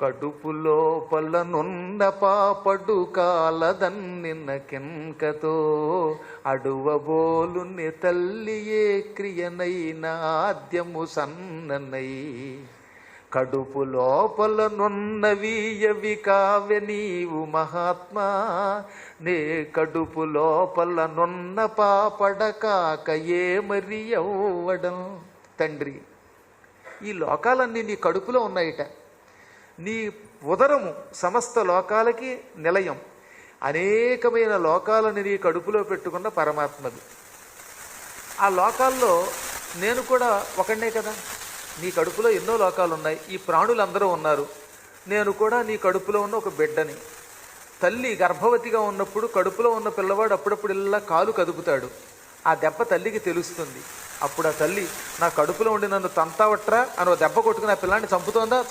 కడుపు లోపలనున్న పాపడు కాలదన్నిన కెంకతో అడువబోలుని తల్లియే క్రియనైన ఆద్యము సన్ననై. కడుపు లోపలనున్నవీయవి కావ్య నీవు మహాత్మా నే కడుపు లోపలనున్న పాపడ కాక ఏ మరి అవ్వడం తండ్రి ఈ లోకాలన్నీ నీ కడుపులో ఉన్నాయిట. నీ ఉదరము సమస్త లోకాలకి నిలయం. అనేకమైన లోకాలని నీ కడుపులో పెట్టుకున్న పరమాత్మది. ఆ లోకాల్లో నేను కూడా ఒకనే కదా. నీ కడుపులో ఎన్నో లోకాలు ఉన్నాయి ఈ ప్రాణులందరూ ఉన్నారు. నేను కూడా నీ కడుపులో ఉన్న ఒక బిడ్డని. తల్లి గర్భవతిగా ఉన్నప్పుడు కడుపులో ఉన్న పిల్లవాడు అప్పుడప్పుడు ఇలా కాలు కదుపుతాడు. ఆ దెబ్బ తల్లికి తెలుస్తుంది. అప్పుడు ఆ తల్లి నా కడుపులో ఉండి నన్ను తంతావట్రా అని ఒక దెబ్బ కొట్టుకుని ఆ పిల్లాన్ని చంపుతోందా?